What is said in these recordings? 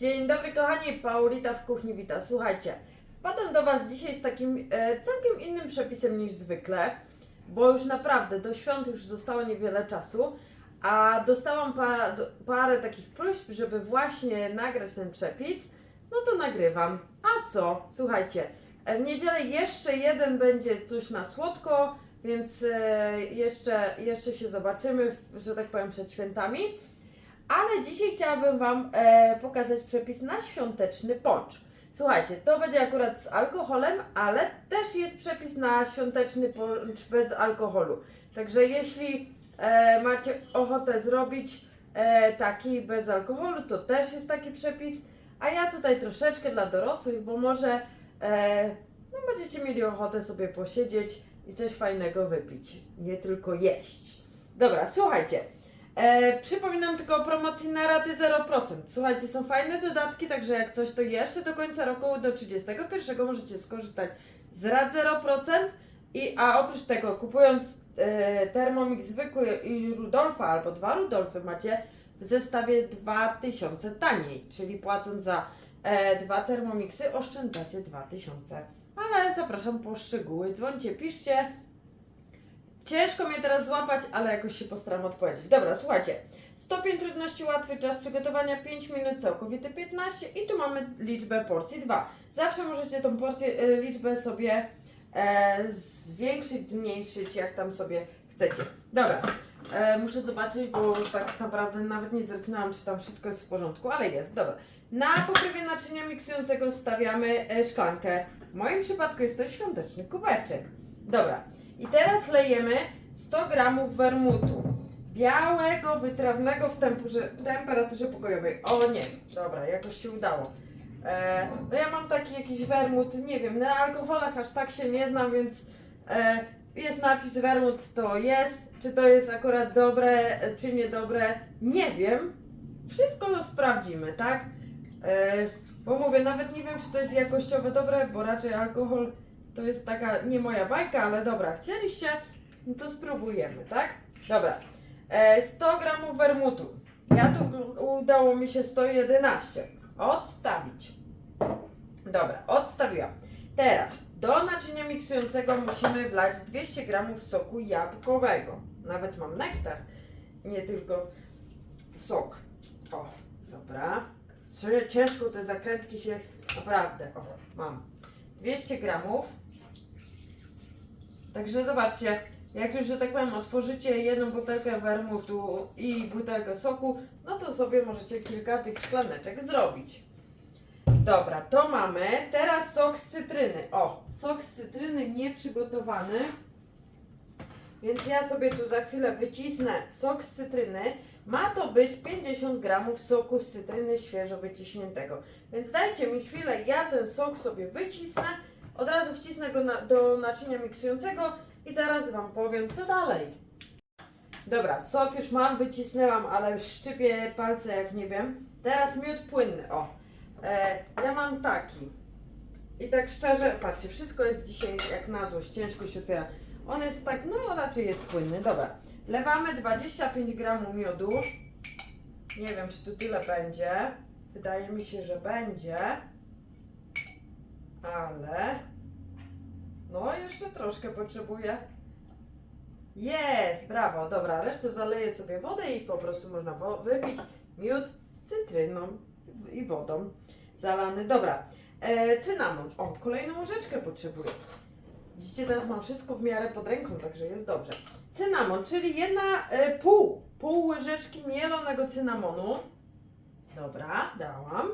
Dzień dobry kochani, Paulita w kuchni wita. Słuchajcie, wpadam do Was dzisiaj z takim e, całkiem innym przepisem niż zwykle, bo już naprawdę do świąt już zostało niewiele czasu, a dostałam pa, do, parę takich próśb, żeby właśnie nagrać ten przepis, no to nagrywam. A co? Słuchajcie, e, w niedzielę jeszcze jeden będzie coś na słodko, więc e, jeszcze, jeszcze się zobaczymy, że tak powiem, przed świętami. Ale dzisiaj chciałabym Wam e, pokazać przepis na świąteczny poncz. Słuchajcie, to będzie akurat z alkoholem, ale też jest przepis na świąteczny poncz bez alkoholu. Także jeśli e, macie ochotę zrobić e, taki bez alkoholu, to też jest taki przepis. A ja tutaj troszeczkę dla dorosłych, bo może e, no będziecie mieli ochotę sobie posiedzieć i coś fajnego wypić, nie tylko jeść. Dobra, słuchajcie. E, przypominam tylko o promocji na raty 0%. Słuchajcie, są fajne dodatki, także jak coś to jeszcze do końca roku, do 31 możecie skorzystać z rat 0%. I, a oprócz tego, kupując e, Thermomix zwykły i Rudolfa albo dwa Rudolfy macie w zestawie 2000 taniej, czyli płacąc za e, dwa Thermomixy oszczędzacie 2000. Ale zapraszam po szczegóły, dzwońcie, piszcie. Ciężko mnie teraz złapać, ale jakoś się postaram odpowiedzieć. Dobra, słuchajcie. Stopień trudności łatwy, czas przygotowania 5 minut, całkowity 15 i tu mamy liczbę porcji 2. Zawsze możecie tą porcję, e, liczbę sobie e, zwiększyć, zmniejszyć, jak tam sobie chcecie. Dobra, e, muszę zobaczyć, bo tak naprawdę nawet nie zerknęłam, czy tam wszystko jest w porządku, ale jest, dobra. Na pokrywie naczynia miksującego stawiamy e, szklankę. W moim przypadku jest to świąteczny kubeczek. Dobra, i teraz lejemy 100 gramów wermutu. Białego, wytrawnego w tempurze, temperaturze pokojowej. O nie, dobra, jakoś się udało. E, no ja mam taki jakiś wermut, nie wiem, na alkoholach aż tak się nie znam, więc e, jest napis wermut, to jest. Czy to jest akurat dobre, czy niedobre, nie wiem. Wszystko to sprawdzimy, tak? E, bo mówię, nawet nie wiem, czy to jest jakościowo dobre, bo raczej alkohol to jest taka nie moja bajka, ale dobra, chcieliście, no to spróbujemy, tak? Dobra. E, 100 gramów wermutu. Ja tu udało mi się 111. Odstawić. Dobra, odstawiłam. Teraz do naczynia miksującego musimy wlać 200 gramów soku jabłkowego. Nawet mam nektar, nie tylko sok. O, dobra. Ciężko te zakrętki się naprawdę. O, mam. 200 gramów. Także zobaczcie, jak już, że tak powiem, otworzycie jedną butelkę wermutu i butelkę soku, no to sobie możecie kilka tych szklaneczek zrobić. Dobra, to mamy. Teraz sok z cytryny. O, sok z cytryny nieprzygotowany. Więc ja sobie tu za chwilę wycisnę sok z cytryny. Ma to być 50 gramów soku z cytryny świeżo wyciśniętego. Więc dajcie mi chwilę, ja ten sok sobie wycisnę. Od razu wcisnę go na, do naczynia miksującego i zaraz Wam powiem, co dalej. Dobra, sok już mam, wycisnęłam, ale szczypię palce jak nie wiem. Teraz miód płynny, o. E, ja mam taki. I tak szczerze, patrzcie, wszystko jest dzisiaj jak na złość, ciężko się otwiera. On jest tak, no raczej jest płynny, dobra. Lewamy 25 gramów miodu. Nie wiem, czy tu tyle będzie. Wydaje mi się, że będzie. Ale... No, jeszcze troszkę potrzebuję. Jest, brawo, dobra, resztę zaleję sobie wodę i po prostu można wypić miód z cytryną i wodą zalany. Dobra, e, cynamon. O, kolejną łyżeczkę potrzebuję. Widzicie, teraz mam wszystko w miarę pod ręką, także jest dobrze. Cynamon, czyli jedna e, pół, pół łyżeczki mielonego cynamonu. Dobra, dałam.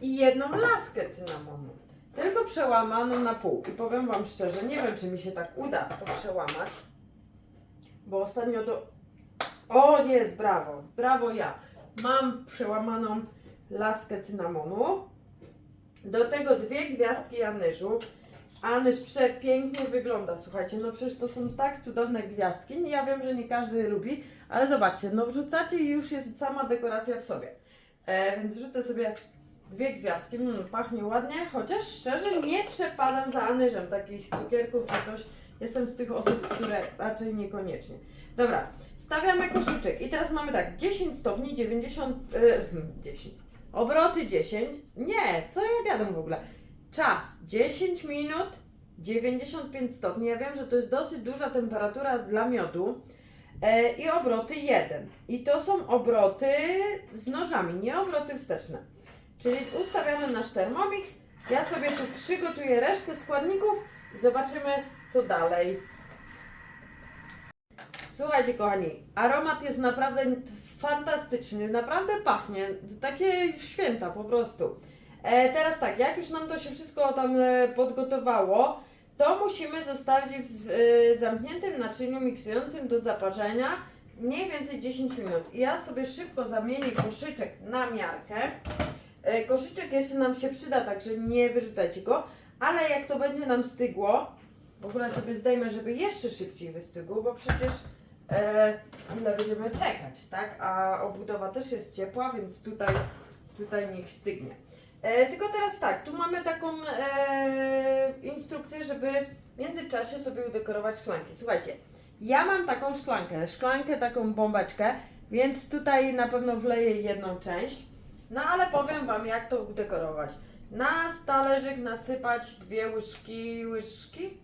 I jedną laskę cynamonu. Tylko przełamaną na pół. I powiem Wam szczerze, nie wiem, czy mi się tak uda to przełamać. Bo ostatnio to... O, jest, brawo, brawo ja. Mam przełamaną laskę cynamonu. Do tego dwie gwiazdki anyżu. Anyż przepięknie wygląda, słuchajcie, no przecież to są tak cudowne gwiazdki. Ja wiem, że nie każdy lubi, ale zobaczcie, no wrzucacie i już jest sama dekoracja w sobie. E, więc wrzucę sobie dwie gwiazdki, mm, pachnie ładnie, chociaż szczerze nie przepadam za anyżem takich cukierków czy coś. Jestem z tych osób, które raczej niekoniecznie. Dobra, stawiamy koszyczek i teraz mamy tak, 10 stopni, 90, e, 10, Obroty 10. Nie, co ja gadam w ogóle? Czas 10 minut 95 stopni. Ja wiem, że to jest dosyć duża temperatura dla miodu. E, I obroty 1. I to są obroty z nożami, nie obroty wsteczne. Czyli ustawiamy nasz Thermomix. Ja sobie tu przygotuję resztę składników i zobaczymy, co dalej. Słuchajcie, kochani, aromat jest naprawdę fantastyczny, naprawdę pachnie, takie święta po prostu. E, teraz tak, jak już nam to się wszystko tam e, podgotowało, to musimy zostawić w e, zamkniętym naczyniu miksującym do zaparzenia mniej więcej 10 minut. I ja sobie szybko zamienię koszyczek na miarkę. E, koszyczek jeszcze nam się przyda, także nie wyrzucajcie go, ale jak to będzie nam stygło, w ogóle sobie zdejmę, żeby jeszcze szybciej wystygło, bo przecież e, ile będziemy czekać, tak? A obudowa też jest ciepła, więc tutaj, tutaj niech stygnie. E, tylko teraz tak, tu mamy taką e, instrukcję, żeby w międzyczasie sobie udekorować szklanki. Słuchajcie, ja mam taką szklankę, szklankę, taką bombeczkę, więc tutaj na pewno wleję jedną część. No ale powiem Wam, jak to udekorować. Na talerzyk nasypać dwie łyżki, łyżki?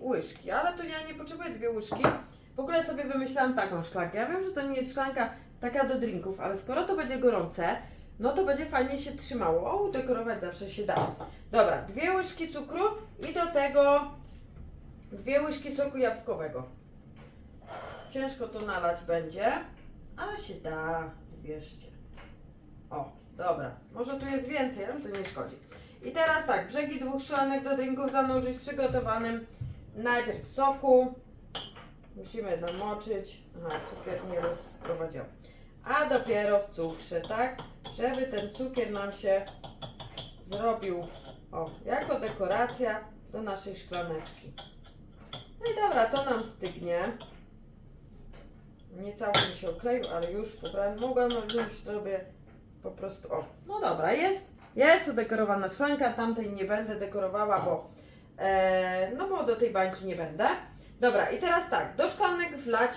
Łyżki, ale tu ja nie potrzebuję dwie łyżki. W ogóle sobie wymyślałam taką szklankę. Ja wiem, że to nie jest szklanka taka do drinków, ale skoro to będzie gorące, no to będzie fajnie się trzymało. O, udekorować zawsze się da. Dobra, dwie łyżki cukru i do tego dwie łyżki soku jabłkowego. Ciężko to nalać będzie, ale się da, wierzcie. O, dobra. Może tu jest więcej, ale to nie szkodzi. I teraz tak, brzegi dwóch szklanek do drinków zanurzyć w przygotowanym najpierw soku. Musimy namoczyć. Aha, cukier nie rozprowadził. A dopiero w cukrze, tak? Żeby ten cukier nam się zrobił, o, jako dekoracja do naszej szklaneczki. No i dobra, to nam stygnie. Nie całkiem się okleił, ale już pobrałem. Mogłam wziąć sobie po prostu, o, no dobra, jest, jest udekorowana szklanka, tamtej nie będę dekorowała, bo, e, no bo do tej bańki nie będę. Dobra, i teraz tak, do szklanek wlać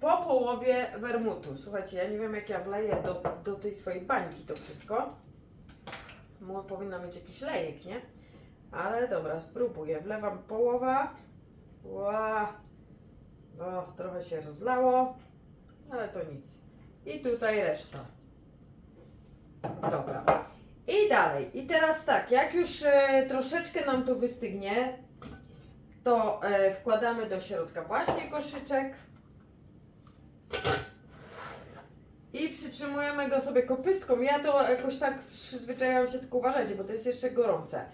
po połowie wermutu. Słuchajcie, ja nie wiem jak ja wleję do, do tej swojej bańki to wszystko. Mu powinna mieć jakiś lejek, nie? Ale dobra, spróbuję. Wlewam połowa. Ła. No, trochę się rozlało, ale to nic. I tutaj reszta. Dobra. I dalej. I teraz tak, jak już e, troszeczkę nam to wystygnie, to e, wkładamy do środka właśnie koszyczek. I przytrzymujemy go sobie kopystką. Ja to jakoś tak przyzwyczaiłam się, tylko uważajcie, bo to jest jeszcze gorące.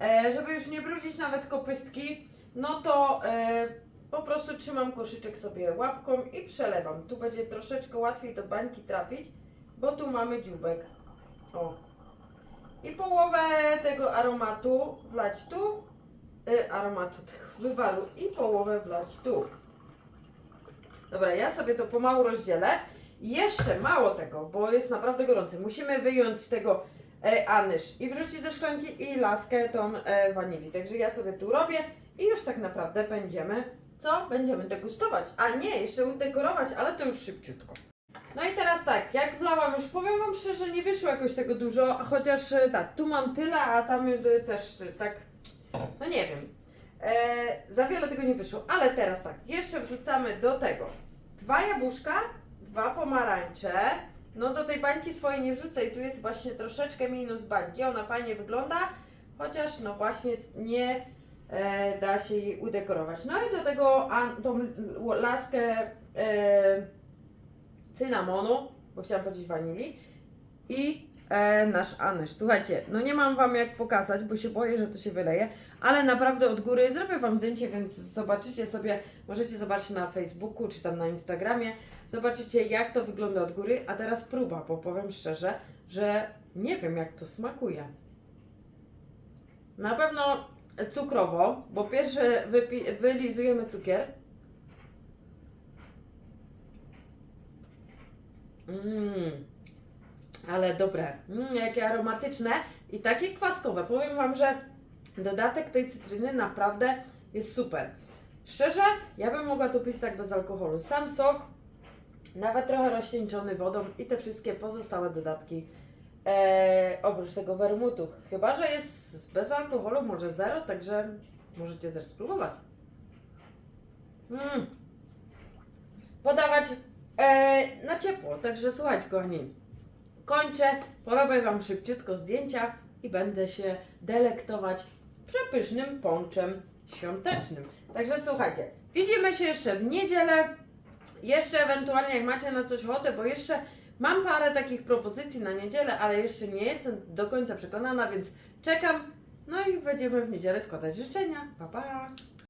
E, żeby już nie brudzić nawet kopystki, no to e, po prostu trzymam koszyczek sobie łapką i przelewam. Tu będzie troszeczkę łatwiej do bańki trafić, bo tu mamy dziubek. O. I połowę tego aromatu wlać tu, y, aromatu tego wywaru i połowę wlać tu. Dobra, ja sobie to pomału rozdzielę. Jeszcze mało tego, bo jest naprawdę gorące. Musimy wyjąć z tego e, anyż i wrzucić do szklanki i laskę tą e, wanilii. Także ja sobie tu robię i już tak naprawdę będziemy, co? Będziemy degustować. A nie, jeszcze udekorować, ale to już szybciutko. No i teraz tak, jak wlałam już, powiem Wam szczerze, nie wyszło jakoś tego dużo, chociaż e, tak, tu mam tyle, a tam e, też e, tak, no nie wiem, e, za wiele tego nie wyszło, ale teraz tak, jeszcze wrzucamy do tego. Dwa jabłuszka, dwa pomarańcze, no do tej bańki swojej nie wrzucę i tu jest właśnie troszeczkę minus bańki, ona fajnie wygląda, chociaż no właśnie nie e, da się jej udekorować. No i do tego a, tą laskę e, cynamonu, bo chciałam powiedzieć wanilii i e, nasz anyż. Słuchajcie, no nie mam Wam jak pokazać, bo się boję, że to się wyleje, ale naprawdę od góry zrobię Wam zdjęcie, więc zobaczycie sobie, możecie zobaczyć na Facebooku czy tam na Instagramie, zobaczycie jak to wygląda od góry, a teraz próba, bo powiem szczerze, że nie wiem jak to smakuje. Na pewno cukrowo, bo pierwsze wylizujemy cukier. Mmm, ale dobre. Mmm, jakie aromatyczne i takie kwaskowe. Powiem Wam, że dodatek tej cytryny naprawdę jest super. Szczerze, ja bym mogła to pić tak bez alkoholu. Sam sok, nawet trochę rozcieńczony wodą i te wszystkie pozostałe dodatki E, oprócz tego wermutu. Chyba, że jest bez alkoholu, może zero, także możecie też spróbować. Mm. Podawać e, na ciepło. Także słuchajcie, kochani. Kończę, porobię Wam szybciutko zdjęcia i będę się delektować przepysznym ponczem świątecznym. Także słuchajcie, widzimy się jeszcze w niedzielę. Jeszcze ewentualnie jak macie na coś ochotę, bo jeszcze mam parę takich propozycji na niedzielę, ale jeszcze nie jestem do końca przekonana, więc czekam. No i będziemy w niedzielę składać życzenia. Pa, pa!